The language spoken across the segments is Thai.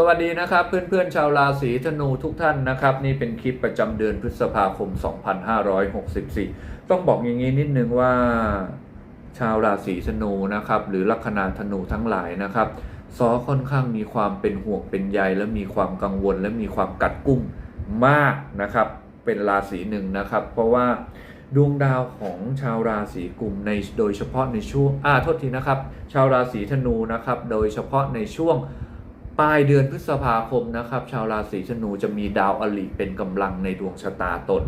สวัสดีนะครับเพื่อนๆชาวราศีธนูทุกท่านนะครับ นี่เป็นคลิปประจำเดือนพฤษภาคม 2564 ต้องบอกอย่างนี้นิดนึงว่าชาวราศีธนูนะครับ หรือลัคนาธนูทั้งหลายนะครับซอค่อนข้างมีความเป็นห่วงเป็นใยและมีความกังวล และมีความกัดกุ้มมากนะครับ เป็นราศีหนึ่งนะครับ เพราะว่าดวงดาวของชาวราศีกุมในโดยเฉพาะในช่วงอ่าโทษทีนะครับ ชาวราศีธนูนะครับ โดยเฉพาะในช่วง ปลายเดือนพฤษภาคมนะครับ ชาวราศีธนูจะมีดาวอลิเป็นกำลังในดวงชะตาตน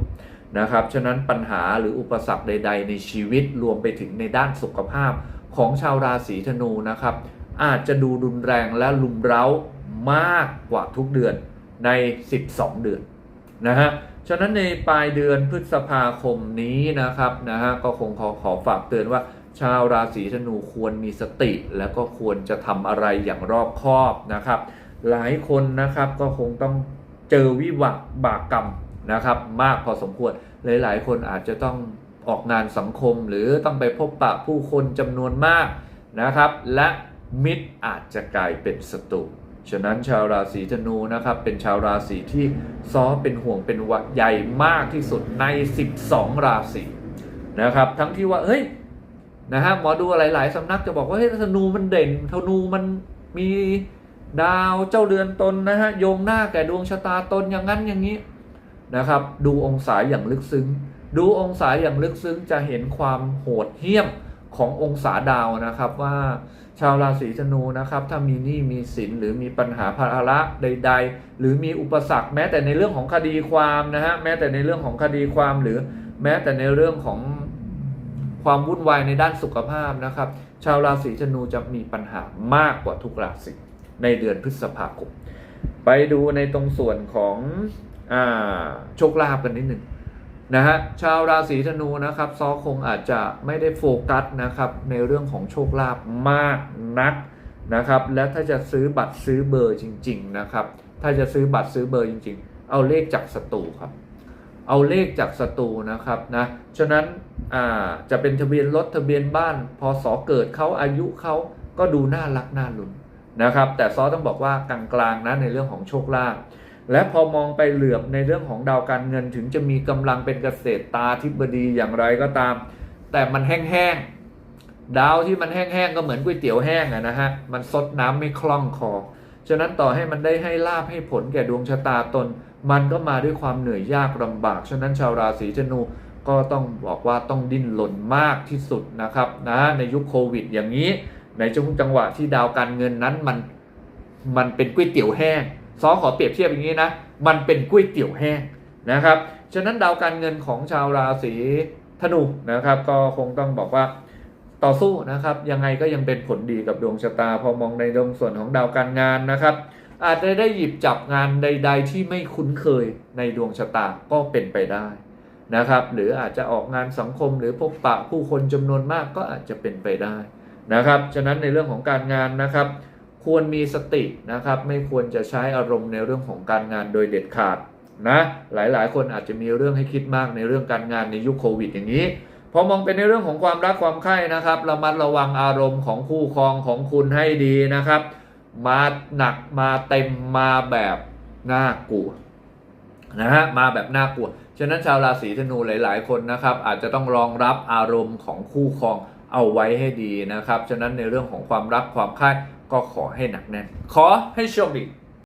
นะครับ ฉะนั้นปัญหาหรืออุปสรรคใด ๆ ในชีวิตรวมไปถึงในด้านสุขภาพของชาวราศีธนูนะครับ อาจจะดูรุนแรงและลุมเร้ามากกว่าทุกเดือนใน 12 เดือนนะฮะ ฉะนั้นในปลายเดือนพฤษภาคมนี้นะครับนะฮะก็คงขอขอฝากเตือนว่า ชาวราศีธนูควรมีสติแล้วก็ควรจะทำอะไรอย่างรอบคอบนะครับ หลายคนนะครับก็คงต้องเจอวิบากบากกรรมนะครับ มากพอสมควรหลาย ๆ คนอาจจะต้องออกงานสังคมหรือต้องไปพบปะผู้คนจำนวนมากนะครับ และมิตรอาจจะกลายเป็นศัตรูฉะนั้นชาวราศีธนูนะครับ เป็นชาวราศีที่ซ้อเป็นห่วงเป็นวัดใหญ่มากที่สุดใน 12 ราศีนะครับ ทั้งที่ว่าเฮ้ย นะฮะหมอดูหลาย ๆสำนักจะบอกว่าเฮ้ยธนูมันเด่นธนูมันมีดาวเจ้าเรือนตนนะฮะโยงหน้าแก่ดวงชะตาตนอย่างนั้นอย่างนี้นะครับ ดูองศาอย่างลึกซึ้ง ดูองศาอย่างลึกซึ้งจะเห็นความโหดเหี้ยมขององศาดาวนะครับว่าชาวราศีธนูนะครับถ้ามีหนี้มีสินหรือมีปัญหาภาระใด ๆ หรือมีอุปสรรคแม้แต่ในเรื่องของคดีความนะฮะแม้แต่ในเรื่องของคดีความหรือแม้แต่ในเรื่องของ ความวุ่นวายในด้านสุขภาพนะครับ ชาวราศีธนูจะมีปัญหามากกว่าทุกราศีในเดือนพฤษภาคม ไปดูในตรงส่วนของอโชคลาภกันนิดหนึ่งนะฮะชาวราศีธนูนะครับซอคงอาจจะไม่ได้โฟกัสนะครับในเรื่องของโชคลาภมากนักนะครับและถ้าจะซื้อบัตรซื้อเบอร์จริง ๆ นะครับ ถ้าจะซื้อบัตรซื้อเบอร์จริง ๆ เอาเลขจากศัตรูครับ เอาเลขจากศัตรูนะครับนะ ฉะนั้นจะเป็นทะเบียนรถทะเบียนบ้านพศเกิดเขาอายุเขาก็ดูน่ารักน่าลุ้นนะครับ แต่ซอต้องบอกว่ากลางๆนะในเรื่องของโชคลาภและพอมองไปเหลือบในเรื่องของดาวการเงินถึงจะมีกำลังเป็นเกษตรตาธิบดีอย่างไรก็ตาม แต่มันแห้งๆดาวที่มันแห้งๆก็เหมือนก๋วยเตี๋ยวแห้งอะนะฮะมันซดน้ำไม่คล่องคอ ฉะนั้นต่อให้มันได้ให้ลาบให้ผลแก่ดวงชะตาตน มันก็มาด้วยความเหนื่อยยากลำบาก ฉะนั้นชาวราศีธนูก็ต้องบอกว่าต้องดิ้นรนมากที่สุดนะครับนะในยุคโควิดอย่างนี้ ในช่วงจังหวะที่ดาวการเงินนั้นมันมันเป็นก๋วยเตี๋ยวแห้งซอขอเปรียบเทียบอย่างนี้นะมันเป็นก๋วยเตี๋ยวแห้งนะครับ ฉะนั้นดาวการเงินของชาวราศีธนูนะครับ ก็คงต้องบอกว่า ต่อสู้นะครับ ยังไงก็ยังเป็นผลดีกับดวงชะตา พอมองในดวงส่วนของดาวการงานนะครับ อาจจะได้หยิบจับงานใด ๆ ที่ไม่คุ้นเคยในดวงชะตาก็เป็นไปได้นะครับ หรืออาจจะออกงานสังคมหรือพบปะผู้คนจำนวนมากก็อาจจะเป็นไปได้นะครับ ฉะนั้นในเรื่องของการงานนะครับ ควรมีสตินะครับ ไม่ควรจะใช้อารมณ์ในเรื่องของการงานโดยเด็ดขาดนะ หลายๆ คนอาจจะมีเรื่องให้คิดมากในเรื่องการงานในยุคโควิดอย่างนี้ พอมองเป็นในเรื่องของความรักความใคร่นะครับระมัดระวังอารมณ์ของคู่ครองของคุณให้ดีนะครับ มาหนักมาเต็มมาแบบน่ากลัวนะฮะมาแบบน่ากลัวฉะนั้นชาวราศีธนูหลาย ๆ คนนะครับ อาจจะต้องรองรับอารมณ์ของคู่ครองเอาไว้ให้ดีนะครับ ฉะนั้นในเรื่องของความรักความคร่ก็ขอให้หนักแน่น ขอให้โชคดี